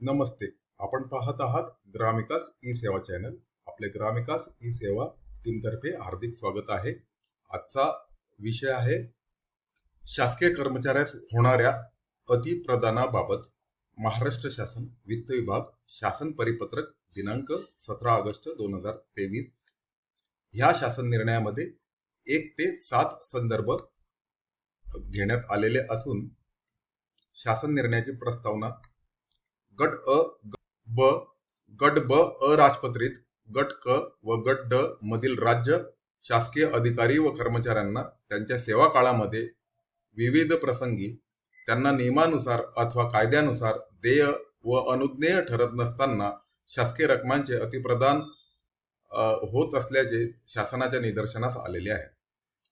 नमस्ते. आपण पाहत आहात ग्रामिकास ई सेवा चॅनल. आपले ग्रामिकास ई सेवा टीमतर्फे हार्दिक स्वागत आहे. आजचा विषय आहे शासकीय कर्मचाऱ्यास होणाऱ्या अतिप्रदानाबाबत महाराष्ट्र शासन वित्त विभाग शासन परिपत्रक दिनांक सतरा ऑगस्ट दोन हजार तेवीस. ह्या शासन निर्णयामध्ये एक ते सात संदर्भ घेण्यात आलेले असून शासन निर्णयाची प्रस्तावना गट अ ब गट ब अराजपत्रित गट क व गट ड मधील राज्य शासकीय अधिकारी व कर्मचाऱ्यांना त्यांच्या सेवा काळामध्ये विविध प्रसंगी त्यांना नियमानुसार अथवा कायद्यानुसार देय व अनुज्ञेय ठरत नसताना शासकीय रकमांचे अतिप्रदान होत असल्याचे शासनाच्या निदर्शनास आलेले आहे.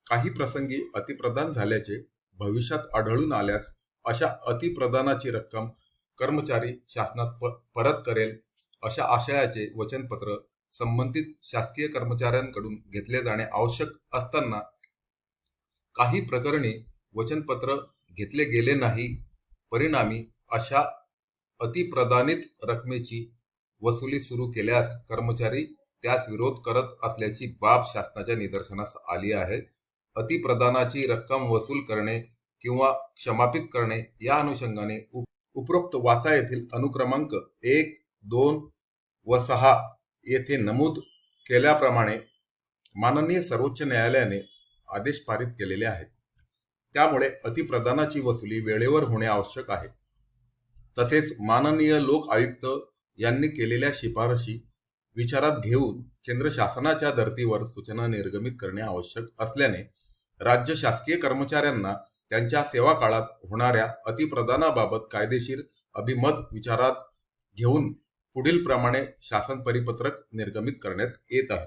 काही प्रसंगी अतिप्रदान झाल्याचे भविष्यात आढळून आल्यास अशा अतिप्रदानाची रक्कम कर्मचारी शासनात प- परत करेल अशा आशयाचे वचनपत्र संबंधित शासकीय कर्मचाऱ्यांकडून घेतले जाणे आवश्यक असताना काही प्रकरणी वचनपत्र घेतले गेले नाही. परिणामी अशा अतिप्रदानित रकमेची वसुली सुरू केल्यास कर्मचारी त्यास विरोध करत असल्याची बाब शासनाच्या निदर्शनास आली आहे. अतिप्रदानाची रक्कम वसूल करणे किंवा क्षमापित करणे या अनुषंगाने उप- उपरोक्त वाचा येथील अनुक्रमांक एक दोन व सहा येथे नमूद केल्याप्रमाणे माननीय सर्वोच्च न्यायालयाने आदेश पारित केलेले आहेत. त्यामुळे अतिप्रदानाची वसुली वेळेवर होणे आवश्यक आहे. तसेच माननीय लोक आयुक्त यांनी केलेल्या शिफारशी विचारात घेऊन केंद्र शासनाच्या धर्तीवर सूचना निर्गमित करणे आवश्यक असल्याने राज्य शासकीय कर्मचाऱ्यांना त्यांच्या सेवा काळात होणाऱ्या अतिप्रदानाबाबत कायदेशीर अभिमत विचारात घेऊन पुढील प्रमाणे शासन परिपत्रक निर्गमित करण्यात येत आहे.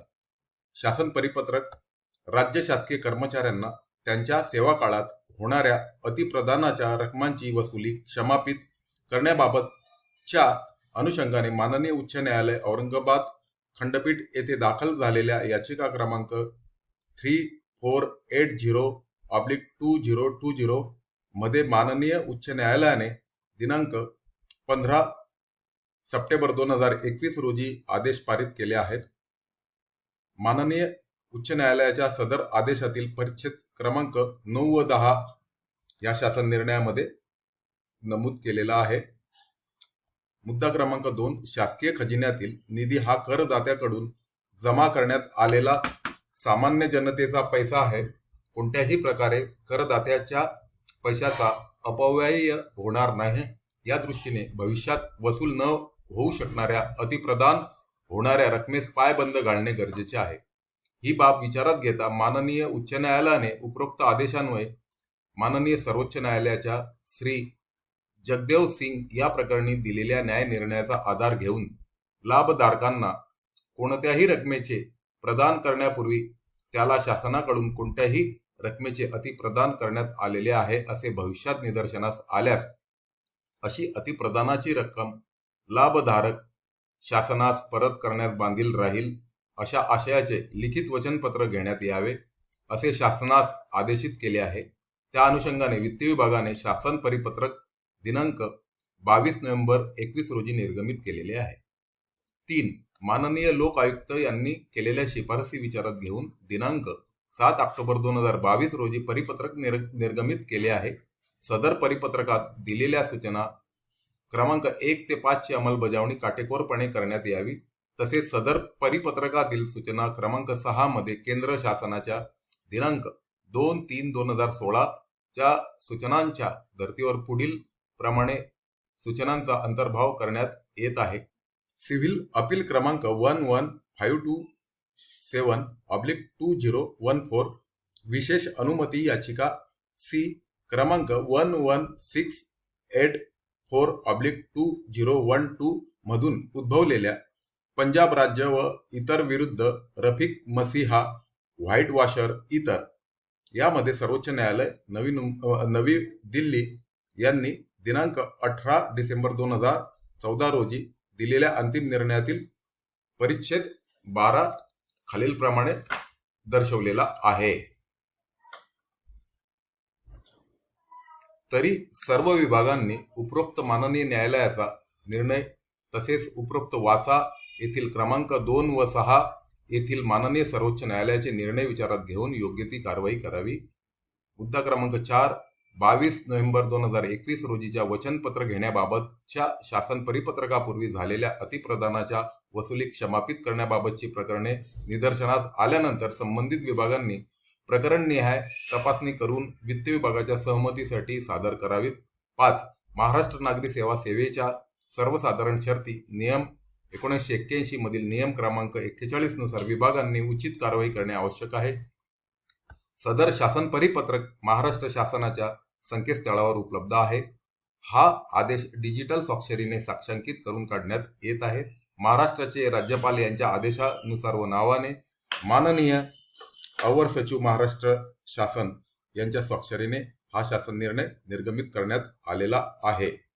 शासन परिपत्रक राज्य शासकीय कर्मचाऱ्यांना त्यांच्या सेवा काळात होणाऱ्या अतिप्रदानाच्या रकमांची वसुली क्षमापित करण्याबाबतच्या अनुषंगाने माननीय उच्च न्यायालय औरंगाबाद खंडपीठ येथे दाखल झालेल्या याचिका क्रमांक three four eight zero oblique two zero two zero मध्ये माननीय उच्च न्यायालयाने दिनांक पंधरा सप्टेंबर दोन हजार एकवीस रोजी आदेश पारित केले आहेत. माननीय उच्च न्यायालयाच्या सदर आदेशातील परिच्छेद क्रमांक नऊ व दहा या शासन निर्णयामध्ये नमूद केलेला आहे. मुद्दा क्रमांक दोन शासकीय खजिन्यातील निधी हा करदात्याकडून जमा करण्यात आलेला सामान्य जनतेचा पैसा आहे. कोणत्याही प्रकारे करदात्याच्या पैशाचा अपव्यय होणार नाही. या दृष्टीने भविष्यात वसूल न होऊ शकणाऱ्या अतिप्रदान होणाऱ्या रकमेस पायबंद घालणे गरजेचे आहे. ही बाब विचारात घेता माननीय उच्च न्यायालयाने उपरोक्त आदेशान्वये माननीय सर्वोच्च न्यायालयाच्या श्री जगदेव सिंग या प्रकरणी दिलेल्या न्याय निर्णयाचा आधार घेऊन लाभधारकांना कोणत्याही रकमेचे प्रदान करण्यापूर्वी त्याला शासनाकडून कोणत्याही रकमेचे अतिप्रदान करण्यात आलेले आहे असे भविष्यात निदर्शनास आल्यास अशी अतिप्रदानाची रक्कम लाभधारक शासनास परत करण्यात बांधील राहील अशा आशयाचे लिखित वचनपत्र घेण्यात यावे असे शासनास आदेशित केले आहे. त्या अनुषंगाने वित्त विभागाने शासन परिपत्रक दिनांक बावीस नोव्हेंबर एकवीस रोजी निर्गमित केलेले आहे. तीन माननीय लोक आयुक्त यांनी केलेल्या शिफारसी विचारात घेऊन दिनांक सात ऑक्टोबर दोन हजार बावीस रोजी परिपत्रक निर निर्गमित केले आहे. सदर परिपत्रकात दिलेल्या सूचना क्रमांक एक ते पाचची अंमलबजावणी काटेकोरपणे करण्यात यावी. तसेच सदर परिपत्रकातील सूचना क्रमांक सहा मध्ये केंद्र शासनाच्या दिनांक दोन तीन दोन हजार सोळा च्या सूचनांच्या धर्तीवर पुढील प्रमाणे सूचनांचा अंतर्भाव करण्यात येत आहे. सिव्हिल अपील क्रमांक one one five two seven oblique two zero one four विशेष अनुमती याचिका सी क्रमांक one one six eight four oblique two zero one two मधून उद्भवलेल्या पंजाब राज्य व इतर विरुद्ध रफिक मसीहा व्हाईट वॉशर इतर. यामध्ये सर्वोच्च न्यायालय नवी नवी दिल्ली यांनी दिनांक अठरा डिसेंबर दोन हजार चौदा रोजी दिलेल्या अंतिम निर्णयातील परिच्छेद बारा खालीलप्रमाणे दर्शवलेला आहे. तरी सर्व विभागांनी उपरोक्त माननीय न्यायालयाचा निर्णय तसेच उपरोक्त वाचा येथील क्रमांक दोन व सहा येथील माननीय सर्वोच्च न्यायालयाचे निर्णय विचारात घेऊन योग्य ती कारवाई करावी. मुद्दा क्रमांक चार बावीस नोव्हेंबर दोन हजार एकवीस रोजीच्या वचनपत्र घेण्याबाबतच्या शासन परिपत्रकापूर्वी झालेल्या अतिप्रदानाच्या वसुली क्षमापित करण्याबाबतची प्रकरणे निदर्शनास आल्यानंतर संबंधित विभागांनी प्रकरणनिहाय तपासणी करून वित्त विभागाच्या सहमतीसाठी सादर करावीत. पाच महाराष्ट्र नागरी सेवा सेवेच्या सर्वसाधारण शर्ती नियम एकोणीसशे एक्क्याऐंशी मधील नियम क्रमांक एक्केचाळीसनुसार विभागांनी उचित कारवाई करणे आवश्यक आहे. सदर शासन परिपत्रक महाराष्ट्र शासनाच्या संकेतस्थळावर उपलब्ध आहे. हा आदेश डिजिटल स्वाक्षरीने साक्षांकित करून काढण्यात येत आहे. महाराष्ट्राचे राज्यपाल यांच्या आदेशानुसार व नावाने माननीय अवर सचिव महाराष्ट्र शासन यांच्या स्वाक्षरीने हा शासन निर्णय निर्गमित करण्यात आलेला आहे.